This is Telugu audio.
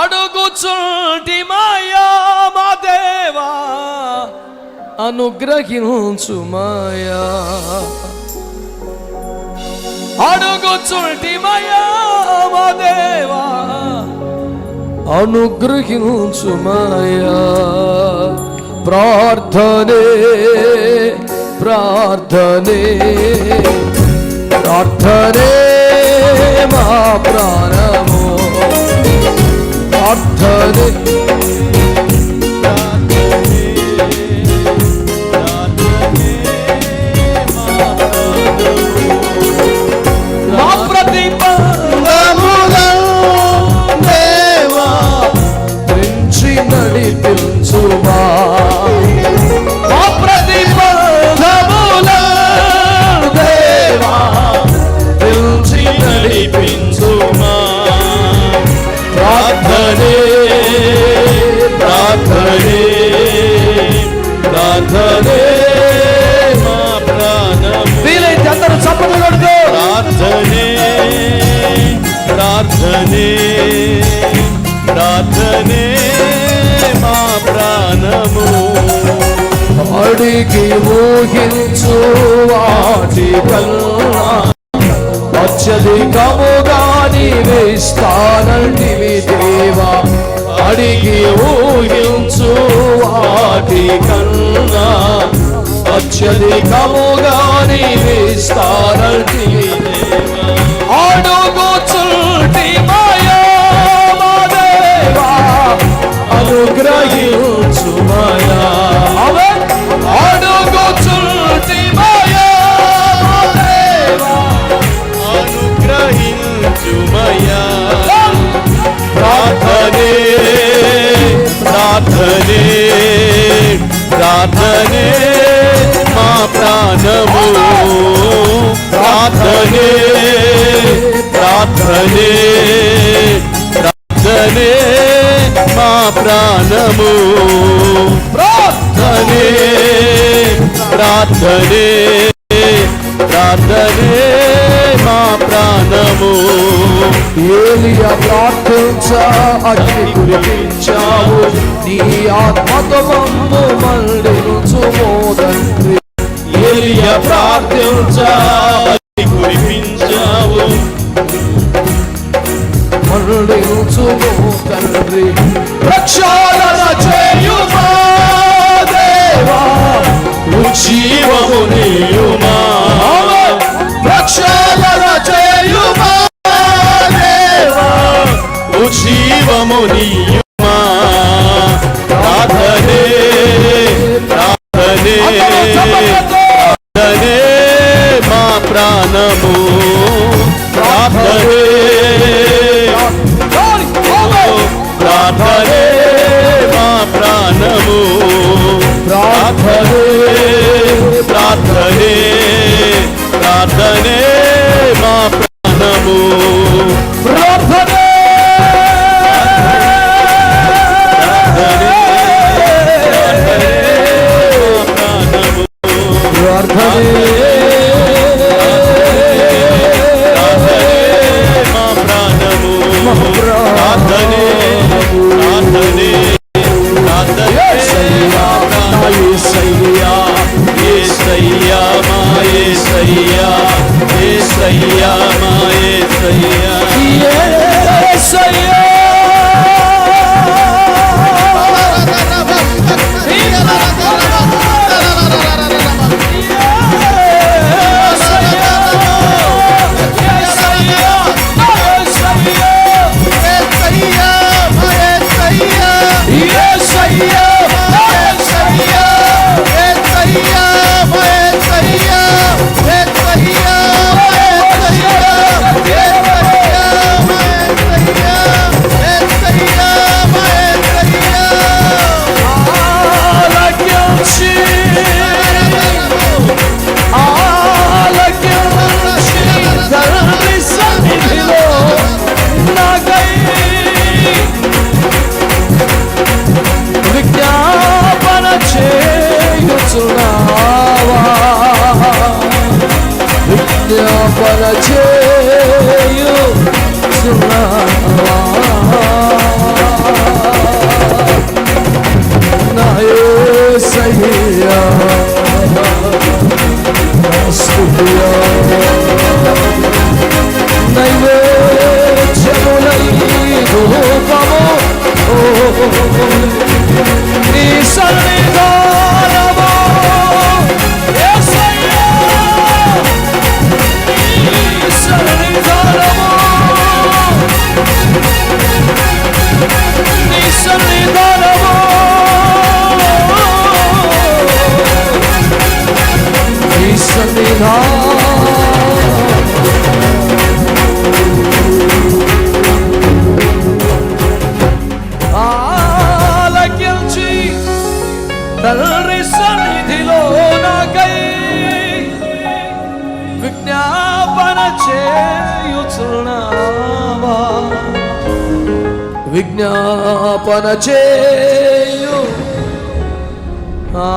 అడుగుచుంటి మాయా మా దేవా అనుగ్రహించు మాయా. అడుగుచుంటి మాయా మా దేవా అనుగ్రహించు మాయా. ప్రార్థనే ప్రార్థనే ప్రార్థనే మా ప్రాణము. ప్రార్థనే ప్రార్థనే ప్రార్థనే ప్రార్థనే మా ప్రాణము. వీలైతే అందరూ చప్పట్లు కొడుతూ. ప్రార్థనే ప్రార్థనే ప్రార్థనే మా ప్రాణము. అడిగి ఊహించు వాటి కన్నా అత్యధికముగా నీవిస్తానంటివి దేవా. అడిగి ఊహించు వాటి కన్నా. అత్యధికముగా నీవిస్తానంటివి దేవా. మనము ప్రార్థనే ప్రార్థనే ప్రార్థనే మా ప్రాణము. ప్రార్థనే ప్రార్థనే ప్రార్థనే మా ప్రాణము. ఏలియా ప్రార్థించా అగ్ని కురిపించావు. నీ ఆత్మతో మమ్ము మళ్ళీ తండ్రి ఏలియా ప్రార్థించ కురిపించావు. మండించు తండ్రి. ప్రక్షాళన చేయుమా దేవా? జీవము నీయుమా? చేయుమా దేవా? ప్రార్థనే ప్రార్థనే ప్రార్థనే ఏసయ్యా మా ఏసయ్యా నీ సన్నిధానము యేసయ్యా నీ సన్నిధానము నీ సన్నిధానము తండ్రి సన్నిధిలో నాకై విజ్ఞాపన చేయుచున్నావా? విజ్ఞాపన చేయు. ఆ